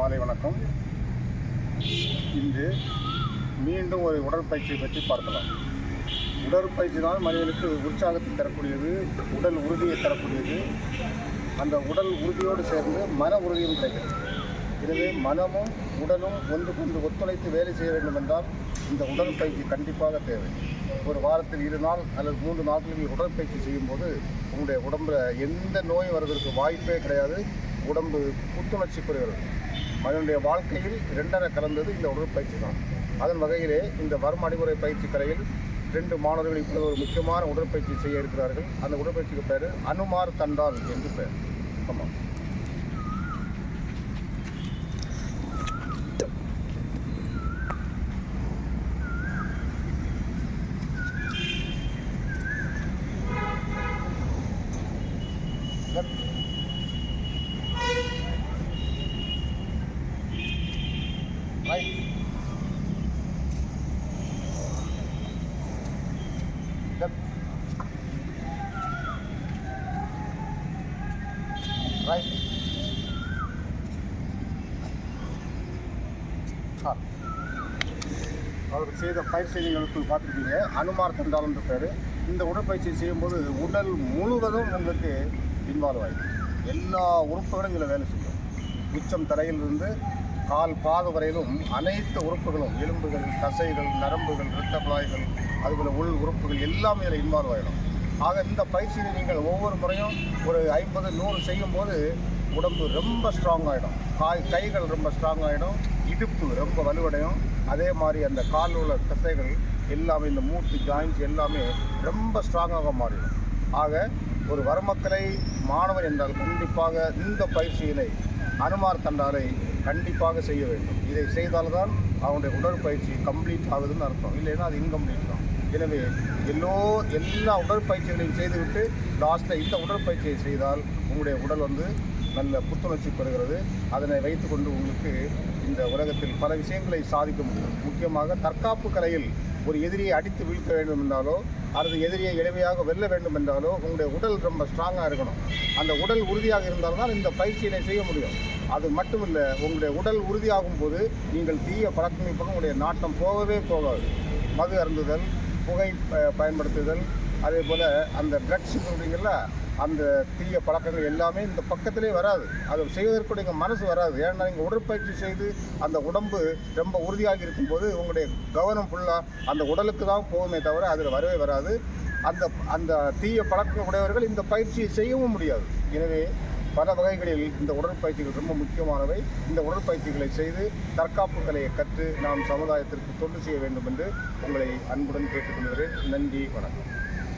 மாலை வணக்கம். இன்று மீண்டும் ஒரு உடற்பயிற்சியை பற்றி பார்க்கலாம். உடற்பயிற்சி தான் மனிதனுக்கு உற்சாகத்தை தரக்கூடியது உடல் உறுதியை தரக்கூடியது. அந்த உடல் உறுதியோடு சேர்ந்து மன உறுதியும் கிடைக்கிறது எனவே மனமும் உடலும் ஒன்றுக்கொன்று ஒத்துழைத்து வேலை செய்ய வேண்டும் என்றால் இந்த உடற்பயிற்சி கண்டிப்பாக தேவை. ஒரு வாரத்தில் இரு நாள் அல்லது மூன்று நாட்களில் உடற்பயிற்சி செய்யும்போது உங்களுடைய உடம்புல எந்த நோய் வருவதற்கு வாய்ப்பே கிடையாது. உடம்பு புத்துணர்ச்சி குறைகிறது மனிதனுடைய வாழ்க்கையில் இரண்டரை கலந்தது இந்த உடற்பயிற்சி தான். அதன் வகையிலே இந்த வர்ம அடிமுறை பயிற்சி கலையில் ரெண்டு மாணவர்கள் இப்பொழுது ஒரு முக்கியமான உடற்பயிற்சி செய்ய இருக்கிறார்கள். அந்த உடற்பயிற்சிக்கு பேர் அனுமார் தண்டால் என்று பெயர். ஆமாம். Right. Left. Right. அவருக்கு செய்த பயிற்சி நீங்கள் பார்த்துருக்கீங்க அனுமார் தண்டால் பேர் இந்த உடற்பயிற்சி செய்யும்போது உடல் முழுவதும் உங்களுக்கு இன்வால்வ் ஆகிடும் எல்லா உறுப்புகளும் இதில் வேலை செய்யும் உச்சம் தலையிலிருந்து கால் பாத வரையிலும் அனைத்து உறுப்புகளும் எலும்புகள் தசைகள் நரம்புகள் இரத்த குழாய்கள் அதுபோல் உள் உறுப்புகள் எல்லாமே இதில் இன்வால்வ் ஆகிடும் ஆக இந்த பயிற்சியை நீங்கள் ஒவ்வொரு முறையும் ஒரு ஐம்பது நூறு செய்யும்போது உடம்பு ரொம்ப ஸ்ட்ராங் ஆகிடும் காய் கைகள் ரொம்ப ஸ்ட்ராங் ஆகிடும் இடுப்பு ரொம்ப வலுவடையும். அதே மாதிரி அந்த கால் உள்ள தசைகள் எல்லாமே இந்த மூட்டு ஜாயின்ஸ் எல்லாமே ரொம்ப ஸ்ட்ராங்காக மாறிடும். ஆக ஒரு வரமக்கலை மாணவன் என்றால் கண்டிப்பாக இந்த பயிற்சியினை அனுமார் தண்டாலை கண்டிப்பாக செய்ய வேண்டும். இதை செய்தால்தான் அவனுடைய உடற்பயிற்சி கம்ப்ளீட் ஆகுதுன்னு அர்த்தம். இல்லைன்னா அது இன்கம்ப்ளீட் தான். எனவே எல்லோ எல்லா உடற்பயிற்சிகளையும் செய்துவிட்டு லாஸ்ட்டில் இந்த உடற்பயிற்சியை செய்தால் உங்களுடைய உடல் வந்து நல்ல புத்துணர்ச்சி பெறுகிறது. அதனை வைத்துக்கொண்டு உங்களுக்கு இந்த உலகத்தில் பல விஷயங்களை சாதிக்க முடியும் முக்கியமாக தற்காப்பு கலையில் ஒரு எதிரியை அடித்து வீழ்த்த வேண்டும் என்றாலோ அல்லது எதிரியை எளிமையாக வெல்ல வேண்டும் என்றாலோ உங்களுடைய உடல் ரொம்ப ஸ்ட்ராங்காக இருக்கணும். அந்த உடல் உறுதியாக இருந்தால்தான் இந்த பயிற்சியினை செய்ய முடியும். அது மட்டும் இல்லை உங்களுடைய உடல் உறுதியாகும் போது நீங்கள் தீய பழக்கங்கள் பக்கம் உங்களுடைய நாட்டம் போகவே போகாது. மது அருந்துதல் புகை ப- பயன்படுத்துதல் அதே போல் அந்த ட்ரக்ஸ் சொல்கிறீங்களா அந்த தீய பழக்கங்கள் எல்லாமே இந்த பக்கத்திலே வராது. அது செய்வதற்கு எங்கள் மனசு வராது. ஏன்னா நீங்கள் உடற்பயிற்சி செய்து அந்த உடம்பு ரொம்ப உறுதியாக இருக்கும்போது உங்களுடைய கவனம் ஃபுல்லாக அந்த உடலுக்கு தான் போகுமே தவிர அதில் வரவே வராது. அந்த அந்த தீய பழக்கம் உடையவர்கள் இந்த பயிற்சியை செய்யவும் முடியாது. எனவே பல வகைகளில் இந்த உடற்பயிற்சிகள் ரொம்ப முக்கியமானவை. இந்த உடற்பயிற்சிகளை செய்து தற்காப்பு கலையை கற்று நாம் சமுதாயத்திற்கு தொண்டு செய்ய வேண்டும் என்று உங்களை அன்புடன் கேட்டுக்கொள்கிறேன். நன்றி வணக்கம்.